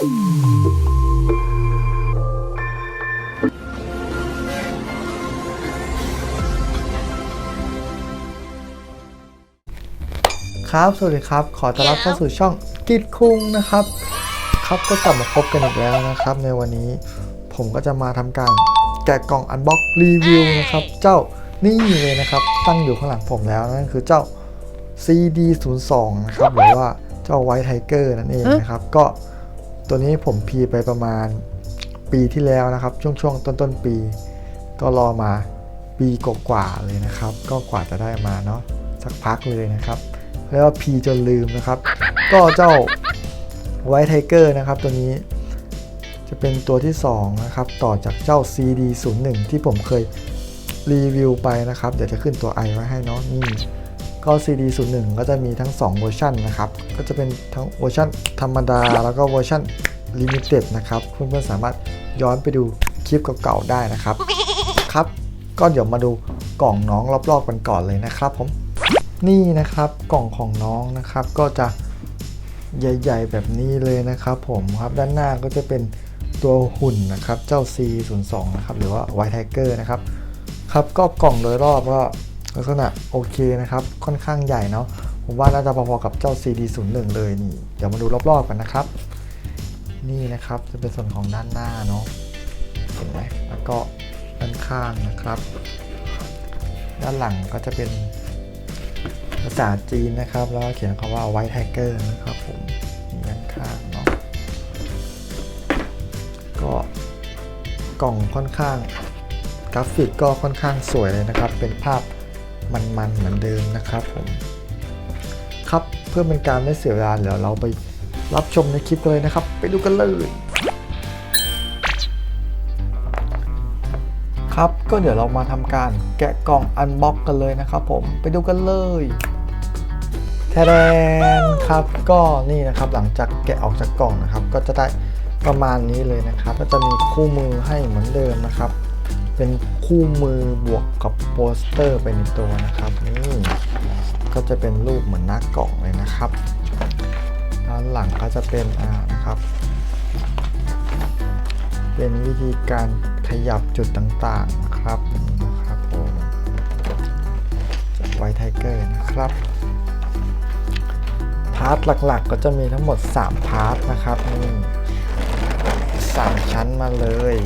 ครับ สวัสดีครับ ขอต้อนรับเข้าสู่ช่องกิดคุงนะครับ ครับก็กลับมาพบกันอีกแล้วนะครับ ในวันนี้ผมก็จะมาทำการแกะกล่องอันบ็อกรีวิวนะครับ เจ้านี่เลยนะครับ ตั้งอยู่ข้างหลังผมแล้วนั่นคือเจ้า CD02 นะครับหรือว่าเจ้าไวท์ไทเกอร์นั่นเองนะครับ ก็ ตัวนี้ผมพีไปประมาณปีที่แล้วนะครับ ช่วงช่วงต้นต้นปี ก็รอมาปีกว่าๆเลยนะครับ ก็กว่าจะได้มาเนาะสักพักเลยนะครับเรียกว่าพีจนลืมนะครับ ก็เจ้าไวท์ไทเกอร์นะครับ ตัวนี้จะเป็นตัวที่ 2 นะครับ ต่อจากเจ้า CD01 ที่ผมเคยรีวิวไปนะครับ เดี๋ยวจะขึ้นตัว i ไว้ให้เนาะนี่ ก็ CD01 ก็จะมีทั้ง 2 เวอร์ชันนะครับ ก็จะเป็นทั้งเวอร์ชันธรรมดา แล้วก็เวอร์ชัน Limited นะครับ เพื่อนๆสามารถย้อนไปดูคลิปเก่าๆได้นะครับ ครับ ก็เดี๋ยวมาดูกล่องน้องรอบๆกันก่อนเลยนะครับผม นี่นะครับกล่องของน้องนะครับ ก็จะใหญ่ ๆ แบบนี้เลยนะครับ ผมครับด้านหน้าก็จะเป็นตัวหุ่นนะครับ เจ้า C02 นะครับ หรือว่า White Tiger นะครับ ครับก็กล่องโดยรอบก็ ลักษณะโอเคนะครับ ค่อนข้างใหญ่เนาะผมว่าน่าจะพอๆกับเจ้า CD01 เลยนี่ เดี๋ยวมาดูรอบๆกันนะครับ นี่นะครับจะเป็นส่วนของด้านหน้าเนาะเห็นไหมแล้วก็ด้านข้างนะครับ ด้านหลังก็จะเป็นภาษาจีนนะครับ แล้วก็เขียนคำว่า White Tiger นะครับผมนี่ด้านข้างเนาะก็กล่องค่อนข้างกราฟิกก็ค่อนข้างสวยเลยนะครับ เป็นภาพ มันๆเหมือนเดิมนะครับผมครับเพื่อเป็นการไม่เสียเวลาเดี๋ยวเราไปรับชมในคลิปเลยนะครับ ไปดูกันเลยครับก็เดี๋ยวเรามาทำการแกะกล่องอันบ็อกกันเลยนะครับผมไปดูกันเลยแทแดนครับก็นี่นะครับหลังจากแกะออกจากกล่องนะครับ ก็จะได้ประมาณนี้เลยนะครับ ก็จะมีคู่มือให้เหมือนเดิมนะครับ เป็นคู่มือบวกกับโปสเตอร์ไปในตัวนะครับนี่ก็จะเป็นรูปเหมือนหน้ากล่องเลยนะครับด้านหลังก็จะเป็นอ่านะครับ เป็นวิธีการขยับจุดต่างๆนะครับนี่นะครับผมไวไทเกอร์นะครับพาร์ทหลักๆก็จะมีทั้งหมด 3 พาร์ทนะครับนี่สชั้นมาเลย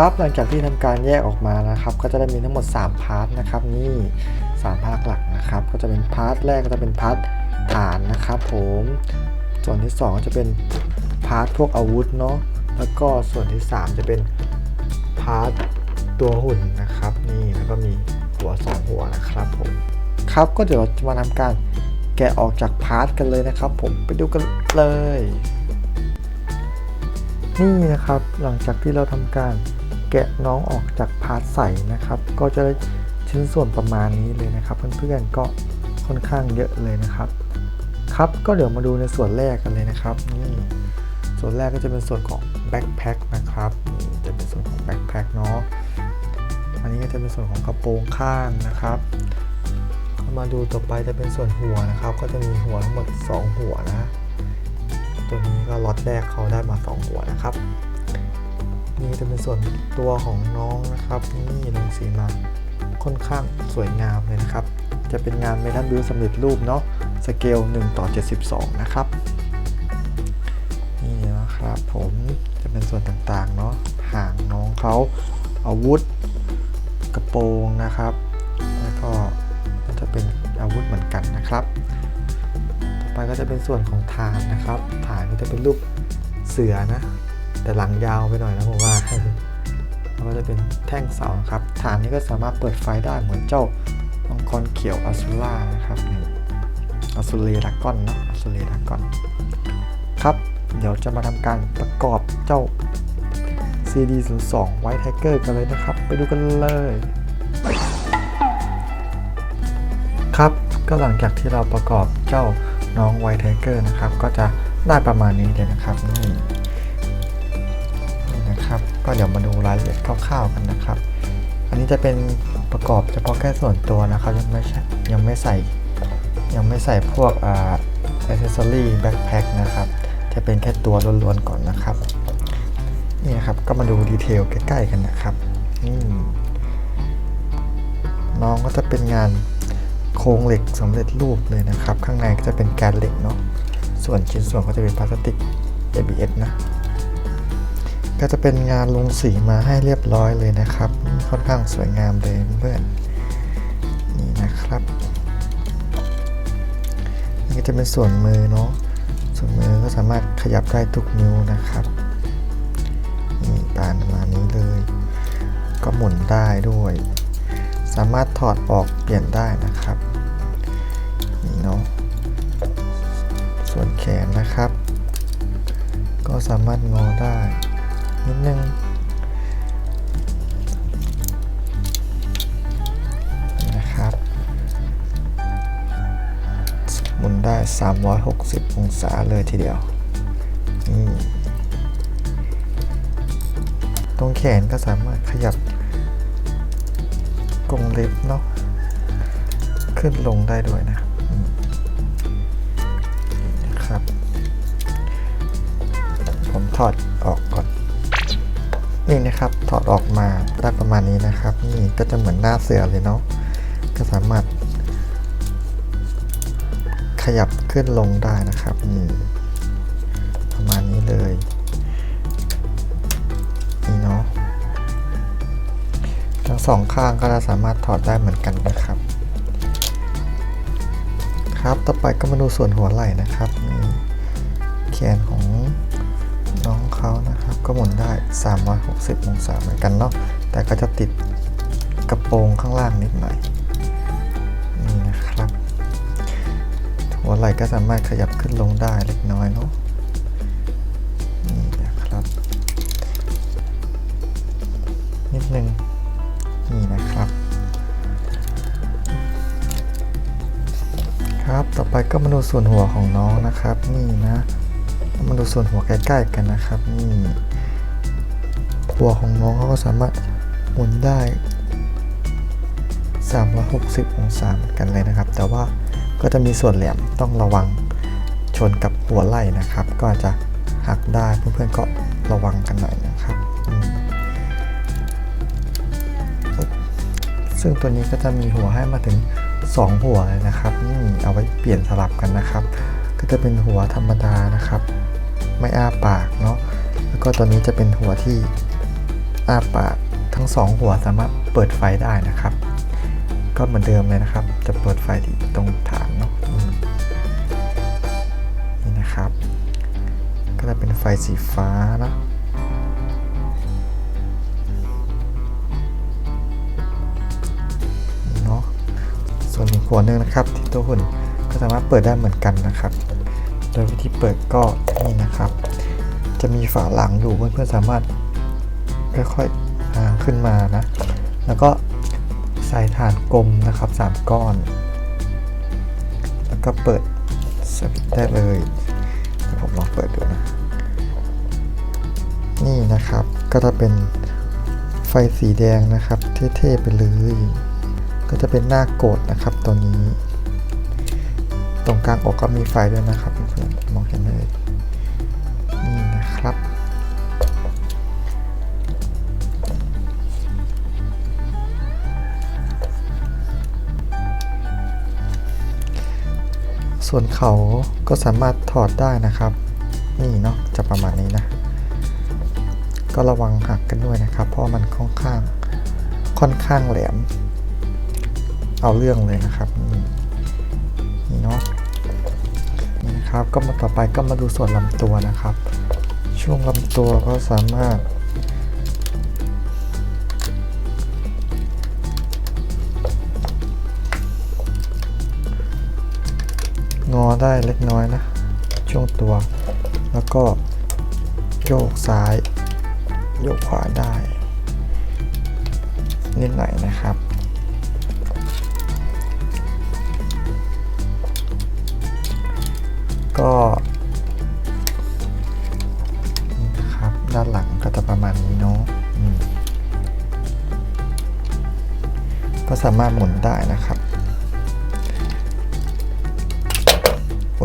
ครับหลังจากที่ทำการแยกออกมานะครับ ก็จะได้มีทั้งหมด 3 พาร์ทนะครับ นี่ 3 พาร์ทหลักนะครับ ก็จะเป็นพาร์ทแรกก็จะเป็นพาร์ทฐานนะครับ ผมส่วนที่ 2 จะเป็นพาร์ทพวกอาวุธเนาะแล้วก็ส่วนที่ 3 จะเป็นพาร์ทตัวหุ่นนะครับ นี่แล้วก็มีหัว 2 หัวนะครับผมครับก็เดี๋ยวเราจะมาทำการแกะออกจากพาร์ทกันเลยนะครับ ผมไปดูกันเลยนี่นะครับหลังจากที่เราทำการ แกะน้องออกจากพาร์ทใส่นะครับ ก็จะได้ชิ้นส่วนประมาณนี้เลยนะครับ เพื่อนๆก็ค่อนข้างเยอะเลยนะครับ ครับก็เดี๋ยวมาดูในส่วนแรกกันเลยนะครับนี่ส่วนแรกก็จะเป็นส่วนของแบ็คแพ็คนะครับนี่จะเป็นส่วนของแบ็คแพ็คเนาะอันนี้ก็จะเป็นส่วนของกระโปรงข้างนะครับมาดูต่อไปจะเป็นส่วนหัวนะครับ ก็จะมีหัวทั้งหมด 2 หัวนะ ตัวนี้ก็ล็อตแรกเขาได้มา 2 หัวนะครับ นี่จะเป็นส่วนตัวของน้องนะครับ นี่ลงสีมาค่อนข้างสวยงามเลยนะครับ จะเป็นงานเมทัลบิวสำเร็จรูปเนาะสเกล1 ต่อ 72 นะครับนี่นะครับผมจะเป็นส่วนต่างๆเนาะหางน้องเขาอาวุธกระโปรงนะครับ แล้วก็จะเป็นอาวุธเหมือนกันนะครับ ต่อไปก็จะเป็นส่วนของฐานนะครับ ฐานก็จะเป็นรูปเสือนะ แต่หลังยาวไปหน่อยนะผมว่าแล้วก็จะเป็นแท่งเสาครับ ฐานนี้ก็สามารถเปิดไฟได้เหมือนเจ้ามังกรเขียวอัซูล่านะครับนี่อัซูเลดากอนเนะอัซูเลดากอน ครับ เดี๋ยวจะมาทำการประกอบเจ้า CD02 White Tiger กันเลยนะครับ ไปดูกันเลย ครับก็หลังจากที่เราประกอบเจ้าน้องไวท์ไทเกอร์นะครับ ก็จะได้ประมาณนี้เลยนะครับนี่ ก็เดี๋ยวมาดูรายละเอียดคร่าวๆกันนะครับ อันนี้จะเป็นประกอบเฉพาะแค่ส่วนตัวนะครับ ยังไม่ใช่ยังไม่ใส่ยังไม่ใส่พวกอ่าอิเซอรี่แบ็คแพ็คนะครับ จะเป็นแค่ตัวล้วนๆก่อนนะครับ นี่นะครับก็มาดูดีเทลใกล้ๆกันนะครับน้องก็จะเป็นงานโครงเหล็กสำเร็จรูปเลยนะครับ ข้างในก็จะเป็นแกนเหล็กเนาะส่วนชิ้นส่วนก็จะเป็นพลาสติก ABS นะ ก็จะเป็นงานลงสีมาให้เรียบร้อยเลยนะครับ ค่อนข้างสวยงามเลยเพื่อนนี่นะครับนี่ก็จะเป็นส่วนมือเนาะส่วนมือก็สามารถขยับได้ทุกนิ้วนะครับนี่ปานมานี้เลย ก็หมุนได้ด้วย สามารถถอดออกเปลี่ยนได้นะครับนี่เนาะส่วนแขนนะครับ ก็สามารถงอได้ นิดนึงนะครับ หมุนได้ 360 องศาเลยทีเดียวนี่ตรงแขนก็สามารถขยับกรงเล็บเนาะขึ้นลงได้ด้วยนะนะครับ ผมถอด นี่นะครับถอดออกมาได้ประมาณนี้นะครับ นี่ก็จะเหมือนหน้าเสือเลยเนาะก็สามารถ ขยับขึ้นลงได้นะครับนี่ประมาณนี้เลยนี่เนาะทั้งสองข้างก็จะสามารถถอดได้เหมือนกันนะครับ ครับต่อไปก็มาดูส่วนหัวไหล่นะครับนี่แขนของ ก็หมุนได้ 360 องศาเหมือนกันเนาะแต่ก็จะติดกระโปรงข้างล่างนิดหน่อยนี่นะครับหัวไหล่ก็สามารถขยับขึ้นลงได้เล็กน้อยเนาะนี่นะครับ นิดนึงนี่นะครับ ครับต่อไปก็มาดูส่วนหัวของน้องนะครับ นี่นะมาดูส่วนหัวใกล้ๆกันนะครับนี่ หัวของน้องเขาก็สามารถหมุนได้ 360 องศาเหมือนกันเลยนะครับ แต่ว่าก็จะมีส่วนแหลมต้องระวังชนกับหัวไหล่นะครับ ก็อาจจะหักได้เพื่อนๆก็ระวังกันหน่อยนะครับซึ่งตัวนี้ก็จะมีหัวให้มาถึง 2 หัวเลยนะครับนี่เอาไว้เปลี่ยนสลับกันนะครับ ก็จะเป็นหัวธรรมดานะครับ ไม่อ้าปากเนาะแล้วก็ตัวนี้จะเป็นหัวที่ อ้าปากทั้งสองหัวสามารถเปิดไฟได้นะครับ ก็เหมือนเดิมเลยนะครับ จะเปิดไฟที่ตรงฐานเนาะนี่นะครับ ก็จะเป็นไฟสีฟ้านะเนาะส่วนอีกหัวหนึ่งนะครับที่ตัวหุ่นก็สามารถเปิดได้เหมือนกันนะครับ โดยวิธีเปิดก็นี่นะครับ จะมีฝาหลังอยู่เพื่อนๆสามารถ ค่อยๆหางขึ้นมานะ แล้วก็ใส่ฐานกลมนะครับ 3 ก้อน แล้วก็เปิดสวิตได้เลยเดี๋ยวผมลองเปิดดูนะ นี่นะครับก็จะเป็นไฟสีแดงนะครับ เท่ๆไปเลย ก็จะเป็นหน้าโกดนะครับตัวนี้ ตรงกลางอกก็มีไฟด้วยนะครับเพื่อนๆมองเห็นเลย ส่วนเขาก็สามารถถอดได้นะครับ นี่เนาะจะประมาณนี้นะ ก็ระวังหักกันด้วยนะครับ เพราะมันค่อนข้างค่อนข้างแหลม เอาเรื่องเลยนะครับ นี่นี่เนาะนี่นะครับก็มาต่อไปก็มาดูส่วนลำตัวนะครับ ช่วงลำตัวก็สามารถ งอได้เล็กน้อยนะ ช่วงตัว แล้วก็โยกซ้าย โยกขวาได้ นิดหน่อยนะครับ ก็นะครับด้านหลังก็จะประมาณนี้เนาะก็สามารถหมุนได้นะครับ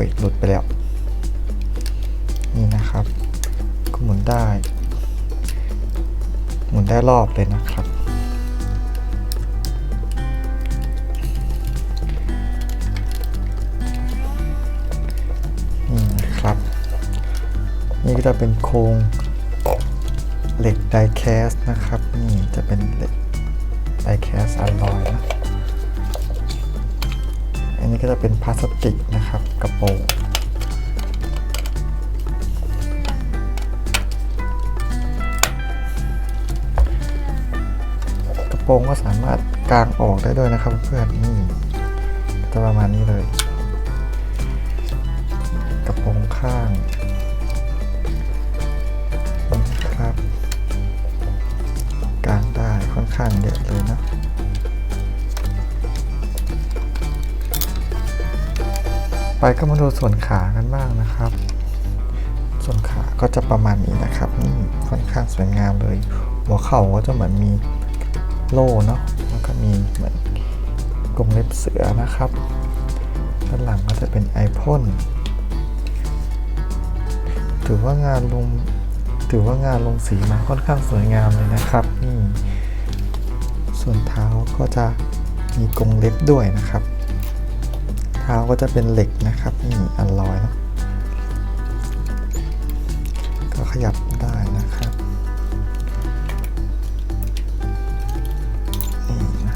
ยหลุดไปแล้ว นี่นะครับ ก็หมุนได้ หมุนได้รอบเลยนะครับ นี่นะครับ นี่ก็จะเป็นโครงเหล็กไดแคสนะครับ นี่จะเป็นเหล็กไดแคสอลลอยนะ นี้ก็จะเป็นพลาสติกนะครับกระโปรงกระโปรงก็สามารถกางออกได้ด้วยนะครับเพื่อนนี่ก็จะประมาณนี้เลย กระโปรงข้างนี่ครับ กางได้ค่อนข้างเยอะเลยนะ ไปก็มาดูส่วนขากันบ้างนะครับ ส่วนขาก็จะประมาณนี้นะครับนี่ค่อนข้างสวยงามเลย หัวเข่าก็จะเหมือนมีโล่เนาะแล้วก็มีเหมือนกรงเล็บเสือนะครับด้านหลังก็จะเป็นไอพ่นถือว่างานลงถือว่างานลงสีมาค่อนข้างสวยงามเลยนะครับนี่ส่วนเท้าก็จะมีกรงเล็บด้วยนะครับ ท้าก็จะเป็นเหล็กนะครับนี่อัลลอยเนาะก็ขยับได้นะครับนี่นะ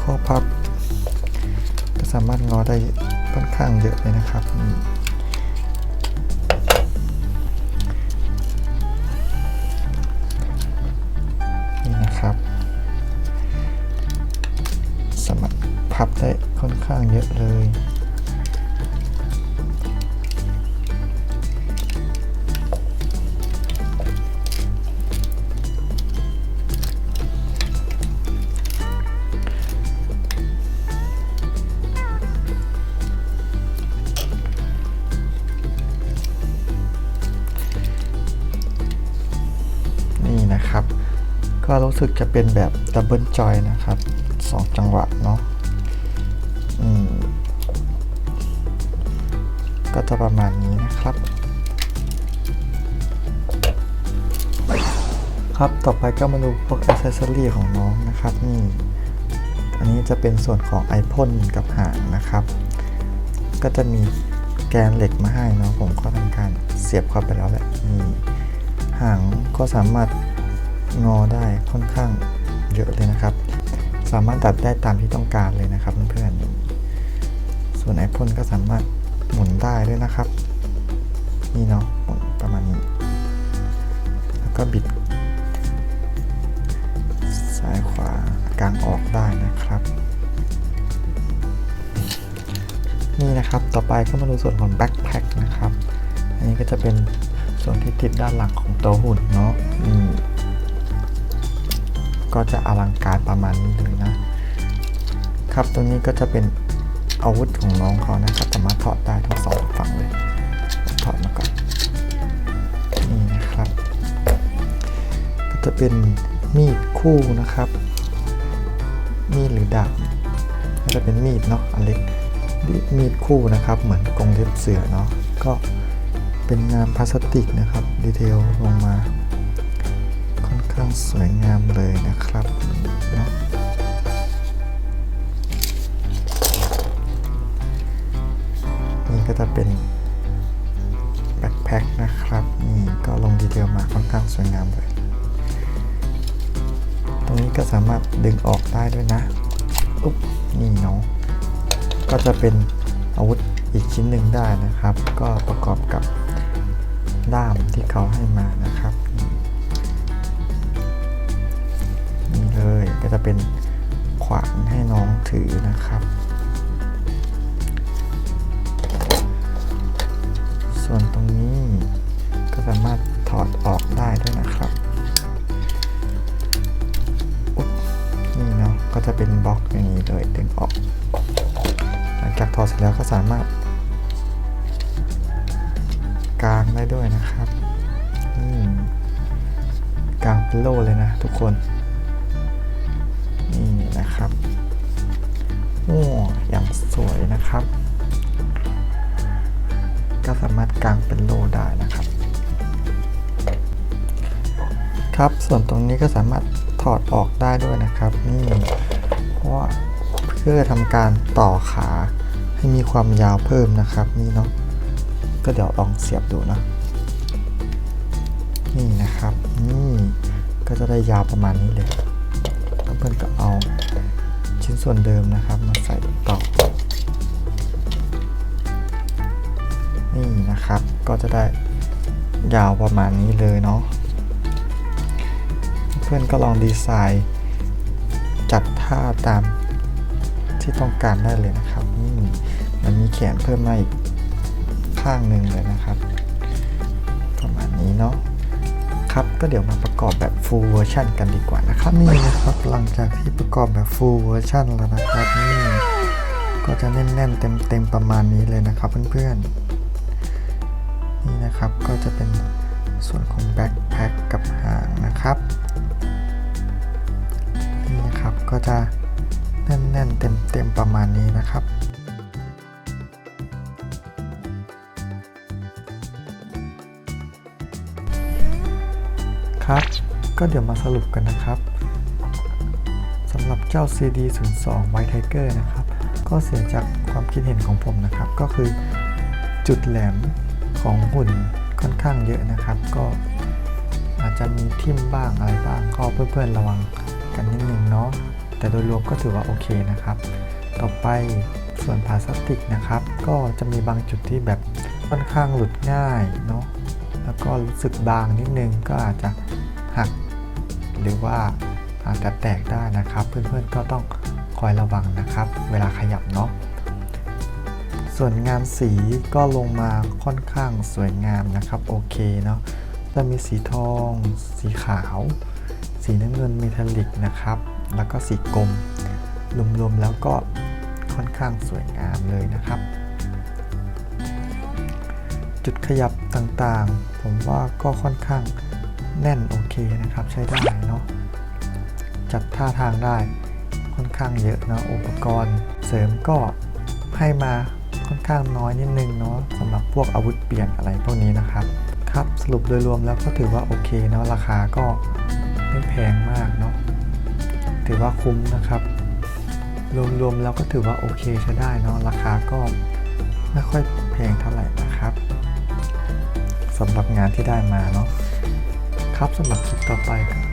ข้อพับก็สามารถงอได้ค่อนข้างเยอะเลยนะครับ ข้างเยอะเลย นี่นะครับ ก็รู้สึกจะเป็นแบบดับเบิลจอยนะครับสองจังหวะเนาะ จะประมาณนี้นะครับ ครับต่อไปก็มาดูพวกอ c เซสซอรีของน้องนะครับนี่อันนี้จะเป็นส่วนของไอพ่นกับหางนะครับ ก็จะมีแกนเหล็กมาให้เนาะผมก็ทำการเสียบเข้าไปแล้วแหละนี่หางก็สามารถงอได้ค่อนข้างเยอะเลยนะครับ สามารถดัดได้ตามที่ต้องการเลยนะครับเพื่อนๆส่วนไอพ่นก็สามารถ หมุนได้ด้วยนะครับ นี่เนาะหมุนประมาณนี้ แล้วก็บิด ซ้ายขวากลางออกได้นะครับ นี่นะครับต่อไปก็มาดูส่วนของแบ็คแพ็คนะครับ อันนี้ก็จะเป็นส่วนที่ติดด้านหลังของตัวหุ่นเนาะนี่ก็จะอลังการประมาณนี้เลยนะครับ ตรงนี้ก็จะเป็น อาวุธของน้องเขานะครับสามารถถอดได้ทั้งสองฝั่งเลยถอดมาก่อนนี่นะครับ ก็จะเป็นมีดคู่นะครับ มีดหรือดาบก็จะเป็นมีดเนาะอันเล็กมีดคู่นะครับ เหมือนกรงเล็บเสือเนาะก็เป็นงานพลาสติกนะครับ ดีเทลลงมา ค่อนข้างสวยงามเลยนะครับเนาะ สวยงามเลย ตรงนี้ก็สามารถดึงออกได้ด้วยนะอุ๊บนี่เนาะก็จะเป็นอาวุธอีกชิ้นหนึ่งได้นะครับ ก็ประกอบกับด้ามที่เขาให้มานะครับนี่เลยก็จะเป็นขวานให้น้องถือนะครับ ส่วนตรงนี้ก็สามารถ ถอดออกได้ด้วยนะครับนี่เนาะก็จะเป็นบล็อกอย่างนี้เลยดึงออก หลังจากถอดเสร็จแล้วก็สามารถ กางได้ด้วยนะครับนี่กางเป็นโล่เลยนะทุกคนนี่นะครับโอ้อย่างสวยนะครับ ก็สามารถกางเป็นโลได้นะครับ ครับ ส่วนตรงนี้ก็สามารถถอดออกได้ด้วยนะครับนี่เพราะเพื่อทำการต่อขาให้มีความยาวเพิ่มนะครับ นี่เนาะก็เดี๋ยวลองเสียบดูนะนี่นะครับนี่ก็จะได้ยาวประมาณนี้เลยเพื่อนก็เอาชิ้นส่วนเดิมนะครับ มาใส่ต่อนี่นะครับก็จะได้ยาวประมาณนี้เลยเนาะ พื่อนก็ลองดีไซน์จัดท่าตามที่ต้องการได้เลยนะครับนี่มันมีแขนเพิ่มมาอีกข้างหนึ่งเลยนะครับ ประมาณนี้เนาะครับก็เดี๋ยวมาประกอบแบบ full version กันดีกว่านะครับนี่นะครับหลังจากที่ประกอบแบบ full version แล้วนะครับนี่ก็จะแน่นๆเต็มๆประมาณนี้เลยนะครับเพื่อนๆนี่นะครับก็จะเป็นส่วนของแบ็คแพ็คกับหางนะครับ ก็จะแน่นๆเต็มๆประมาณนี้นะครับครับ ก็เดี๋ยวมาสรุปกันนะครับสำหรับเจ้า CD 0 2 White Tiger นะครับ ก็เสียจากความคิดเห็นของผมนะครับ ก็คือจุดแหลมของหุ่นค่อนข้างเยอะนะครับ ก็อาจจะมีทิ่มบ้างอะไรบ้างก็เพื่อนๆระวัง กันนิดนึงเนาะแต่โดยรวมก็ถือว่าโอเคนะครับ ต่อไปส่วนพลาสติกนะครับ ก็จะมีบางจุดที่แบบค่อนข้างหลุดง่ายเนาะแล้วก็รู้สึกบางนิดนึงก็อาจจะหัก หรือว่าอาจจะแตกได้นะครับ เพื่อนๆก็ต้องคอยระวังนะครับ เวลาขยับเนาะส่วนงานสีก็ลงมาค่อนข้างสวยงามนะครับ โอเคเนาะจะมีสีทอง สีขาว สีน้ำเงินเมทัลลิกนะครับ แล้วก็สีกลมรวมๆแล้วก็ค่อนข้างสวยงามเลยนะครับ จุดขยับต่างๆ ผมว่าก็ค่อนข้างแน่นโอเคนะครับ ใช้ได้เนาะจัดท่าทางได้ค่อนข้างเยอะเนาะอุปกรณ์เสริมก็ให้มาค่อนข้างน้อยนิดนึงเนาะสำหรับพวกอาวุธเปลี่ยนอะไรพวกนี้นะครับ ครับสรุปโดยรวมแล้วก็ถือว่าโอเคเนาะราคาก็ ไม่แพงมากเนาะถือว่าคุ้มนะครับ รวมๆแล้วก็ถือว่าโอเคใช้ได้เนาะราคาก็ไม่ค่อยแพงเท่าไหร่นะครับสำหรับงานที่ได้มาเนาะครับสำหรับคลิปต่อไป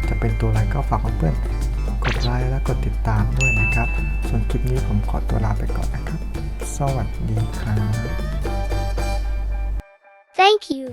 จะเป็นตัวอะไรก็ฝากเพื่อนๆกดไลค์และกดติดตามด้วยนะครับ ส่วนคลิปนี้ผมขอตัวลาไปก่อนนะครับ สวัสดีครับ Thank you.